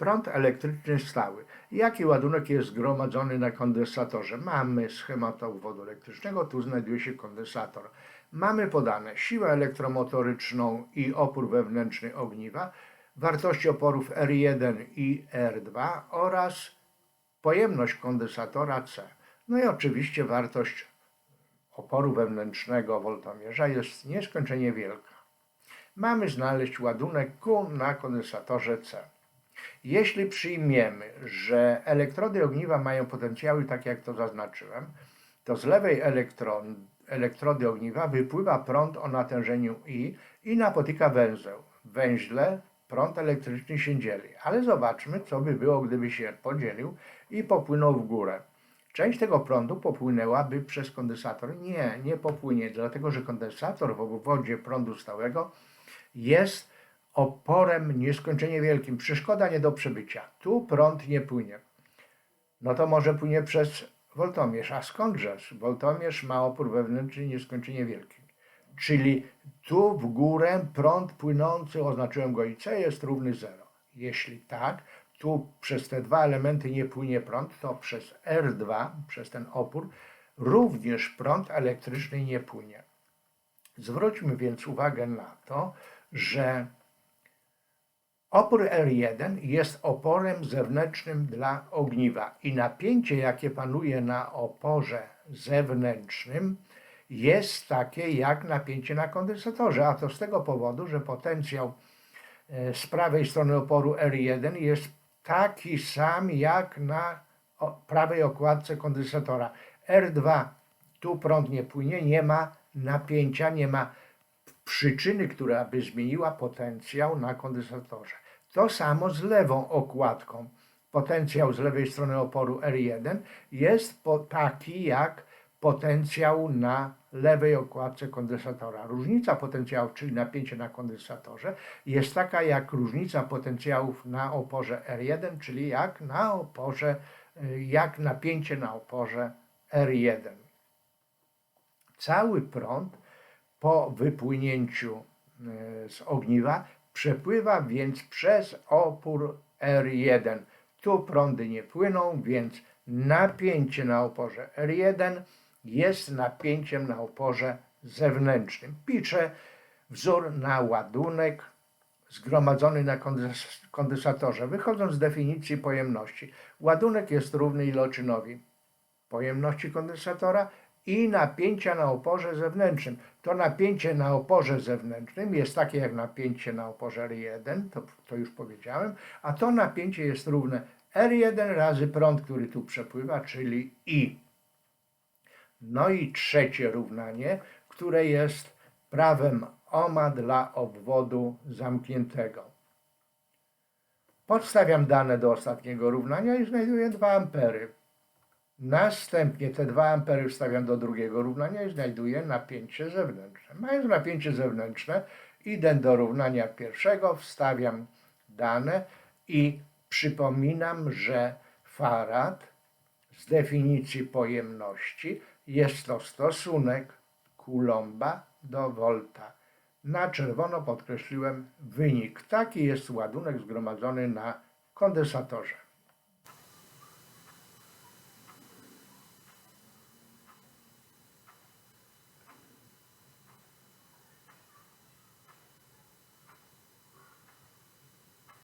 Prąd elektryczny stały. Jaki ładunek jest zgromadzony na kondensatorze? Mamy schemat obwodu elektrycznego, tu znajduje się kondensator. Mamy podane siłę elektromotoryczną i opór wewnętrzny ogniwa, wartości oporów R1 i R2 oraz pojemność kondensatora C. No i oczywiście wartość oporu wewnętrznego woltomierza jest nieskończenie wielka. Mamy znaleźć ładunek Q na kondensatorze C. Jeśli przyjmiemy, że elektrody ogniwa mają potencjały tak jak to zaznaczyłem, to z lewej elektron, elektrody ogniwa wypływa prąd o natężeniu I i napotyka węzeł. Węźle prąd elektryczny się dzieli, ale zobaczmy, co by było, gdyby się podzielił i popłynął w górę. Część tego prądu popłynęłaby przez kondensator? Nie, nie popłynie, dlatego że kondensator w obwodzie prądu stałego jest oporem nieskończenie wielkim. Przeszkoda nie do przebycia. Tu prąd nie płynie. No to może płynie przez woltomierz. A skądżeż? Woltomierz ma opór wewnętrzny nieskończenie wielki. Czyli tu w górę prąd płynący, oznaczyłem go i C, jest równy 0. Jeśli tak, tu przez te dwa elementy nie płynie prąd, to przez R2, przez ten opór, również prąd elektryczny nie płynie. Zwróćmy więc uwagę na to, że opór R1 jest oporem zewnętrznym dla ogniwa i napięcie, jakie panuje na oporze zewnętrznym, jest takie jak napięcie na kondensatorze, a to z tego powodu, że potencjał e, z prawej strony oporu R1 jest taki sam jak na prawej okładce kondensatora. R2 tu prąd nie płynie, nie ma napięcia, nie ma przyczyny, która by zmieniła potencjał na kondensatorze. To samo z lewą okładką. Potencjał z lewej strony oporu R1 jest taki jak potencjał na lewej okładce kondensatora. Różnica potencjałów, czyli napięcie na kondensatorze, jest taka jak różnica potencjałów na oporze R1, czyli jak na oporze, y, jak napięcie na oporze R1. Cały prąd po wypłynięciu e, z ogniwa przepływa więc przez opór R1. Tu prądy nie płyną, więc napięcie na oporze R1 jest napięciem na oporze zewnętrznym. Piszę wzór na ładunek zgromadzony na kondens- kondensatorze. Wychodząc z definicji pojemności, ładunek jest równy iloczynowi pojemności kondensatora i napięcia na oporze zewnętrznym. To napięcie na oporze zewnętrznym jest takie jak napięcie na oporze R1, to, to już powiedziałem, a to napięcie jest równe R1 razy prąd, który tu przepływa, czyli I. No i trzecie równanie, które jest prawem Ohma dla obwodu zamkniętego. Podstawiam dane do ostatniego równania i znajduję 2 ampery. Następnie te 2 ampery wstawiam do drugiego równania i znajduję napięcie zewnętrzne. Mając napięcie zewnętrzne, idę do równania pierwszego, wstawiam dane i przypominam, że farad z definicji pojemności jest to stosunek kulomba do volta. Na czerwono podkreśliłem wynik. Taki jest ładunek zgromadzony na kondensatorze.